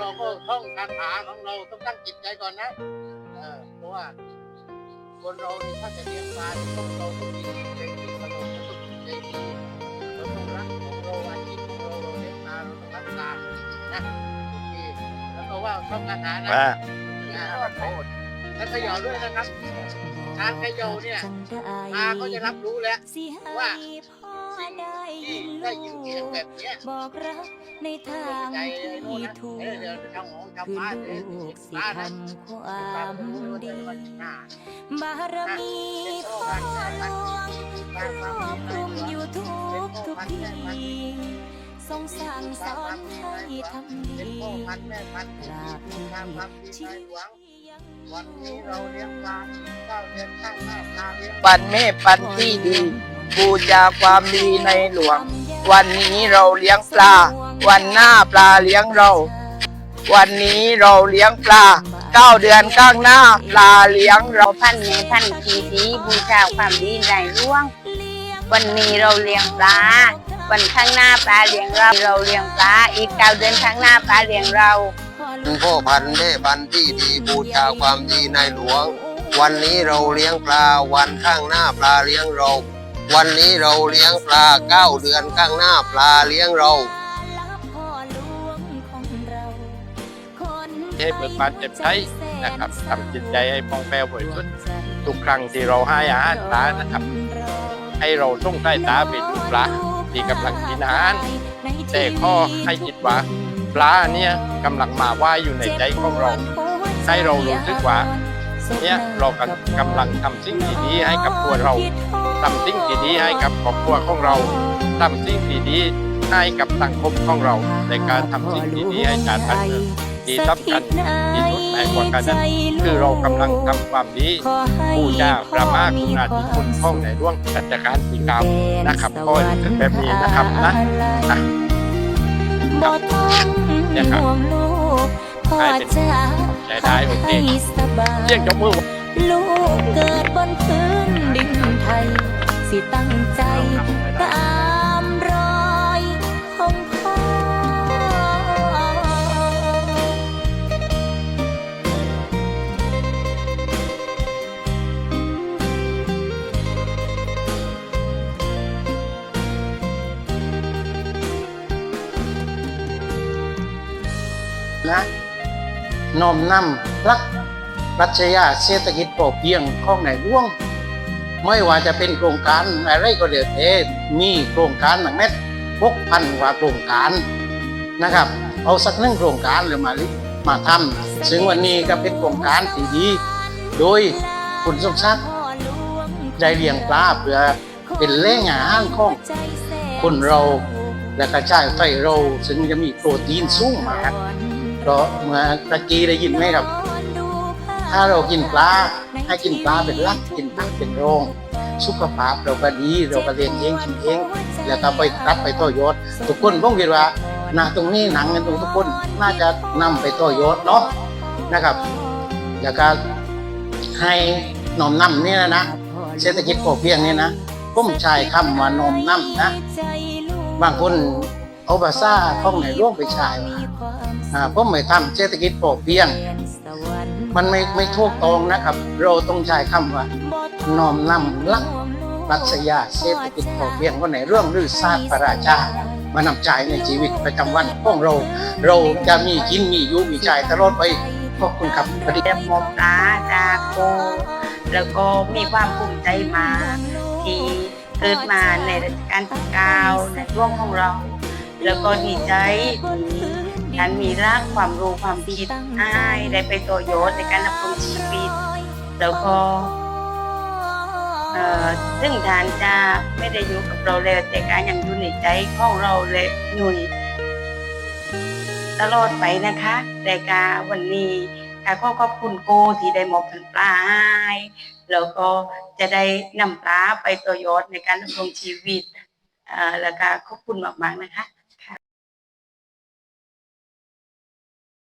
เราก็ท่องคาถาของเราต้องตั้งจิตใจก่อนนะเออเพราะว่าคนเรานี่ถ้าจะเลี้ยงปลาเนี่ยต้องเราต้องมีจิตใจที่สงบและต้องจิตใจดีเราต้องรักของเราอาชีพของเราเราเลี้ยงปลาเราต้องรักปลานะโอเคแล้วก็ว่าท่องคาถานะว่าอ่าแล้วเขย่าด้วยนะครับการเขย่าเนี่ยตาก็จะรับรู้แล้วว่า สิ่งที่ได้ยินเสียงแบบเนี้ยบอกรักในทางใจไอ้โน่นที่นะถูกเออเดี๋ยวทางของชาวคือบ้านเนี่ยลูกสิบ้านทนะำควาบ้านมรู้ว่าดีจะวันหน้าบารมีพ่อหลวงครอบคลุมอยู่ทุกทุกทีทรงสั่งสอนให้ทำเป็นดีพ่อพันธุ์แม่พันธุ์ตราบที่ทำความดีชีในวิหลวงตยังวันนี้เราเลี้ยงปลาเก้าเดือนข้างหน้าปลาเลี้ยงปันเมฆปันที่ดี บูชาความดีในหลวง วันนี้เราเลี้ยงปลา วันหน้าปลาเลี้ยงเรา วันนี้เราเลี้ยงปลาเก้าเดือนข้างหน้าปลาเลี้ยงเราเราพันเมพันทีดีบูชาความดีในร่วง วันนี้เราเลี้ยงปลาวันข้างหน้าปลาเลี้ยงเราเราเลี้ยงปลาอีกเก้าเดือนข้างหน้าปลาเลี้ยงเราเป็นพ่อพันธุ์แม่พันธุ์ที่ดีบูชาความดีในหลวง วันนี้เราเลี้ยงปลาวันข้างหน้าปลาเลี้ยงเรา วันนี้เราเลี้ยงปลาเก้าเดือนข้างหน้าปลาเลี้ยงเราให้เบิกบานเจ็บใช้นะครับทำจิตใจให้พองแผ้วบริสุทธิ์ทุกครั้งที่เราให้อาหารปลานะครับ ให้เราต้องใต้ตาเป็นปลาที่กำลังกินอาหารแต่ข้อให้คิดว่าปลาเนี่ยกำลังมาว่ายอยู่ในใจของเรา ให้เรารู้สึกว่า เนี่ยเรากำกำลังทำสิ่งที่ดีให้กับตัวเราทำสิ่งที่ดีให้กับครอบครัวของเราทำสิ่งที่ดีให้กับสังคมของเรา ในการทำสิ่งที่ดีให้ชาติบ้านเมืองที่สำคัญที่สุดในกว่ากันนั้นคือเรากำลังทำความดีผู้เจ้าพระมหากรุณาธิคุณของในร่วงรัชกาลที่เก้านะครับก็จะเป็นแบบนี้นะครับนะอะบ่ต้องเนี่ยครับห่วงลูก พ่อจะใช้ได้ให้สบายเรียกยกมือลูกเกิดบนพื้นดินไทย สิตั้งใจตามรอยของพ่อ นะ น้อมนำรักปรัชญาเศรษฐกิจพอเพียงของในหลวงไม่ว่าจะเป็นโครงการอะไรก็เดี๋ยวเทมีโครงการหนังเม็ดพกพันกว่าโครงการนะครับ เอาสักหนึ่งโครงการเลยมามาทำซึ่งวันนี้ก็เป็นโครงการที่ดี โดยคุณสมศักดิ์ได้เลี้ยงปลาเพื่อเป็นแหล่งอาหารของคนเราและกระจายไฟเราซึ่งจะมีโปรตีนสูงมาก ราะเมื่อตะกี้ได้ยินไหมครับ ถ้าเรากินปลาให้กินปลาเป็นลักกินผักเป็นรองสุขภาพเราก็ดีเราก็เลี้ยงเองกินเอง แล้วก็ไปรับไปต่อยอดทุกคนผมคิดว่านาตรงนี้หนังกันตรงทุกคนน่าจะนำไปต่อยอดเนาะนะครับ แล้วก็ให้หนอมน้ำนี่ยนะเศรษฐกิจพอเพียงนี่นะผมใช้คำว่านอมน้ำนะ บางคนเอาภาษาท่องในร่วงไปใช้ว่าอ่า ผมไม่ทำเศรษฐกิจพอเพียง มันไม่ไม่ถูกต้องนะครับ เราต้องใช้คำว่า น้อมนำลักปรัชญาเศรษฐกิจพอเพียงว่าในเรื่องรือศาสตร์พระราชามานำใจในชีวิตประจำวันของเรา เราจะมีกินมีอยู่มีใจตลอดไปขอบคุณครับสวัสดีเรียกหมอปลาจากโกแล้วก็มีความภูมิใจมากที่เกิดมาในรัชกาลที่เก้าในช่วงของเรา แล้วก็ดีใจที่ ท่านมีรักความรู้ความคิดให้ได้ไปต่อยอดในการดำรงชีวิต แล้วก็เอ่อซึ่งทานจะไม่ได้อยู่กับเราแล้วแต่การยังอยู่ในใจของเราและหนุ่ยตลอดไปนะคะรายการวันนี้ค่ะขอขอบคุณโกที่ได้มอบพันปลาให้แล้วก็จะได้นำปลาไปต่อยอดในการดำรงชีวิตเอ่อแล้วก็ขอบคุณมากๆนะคะ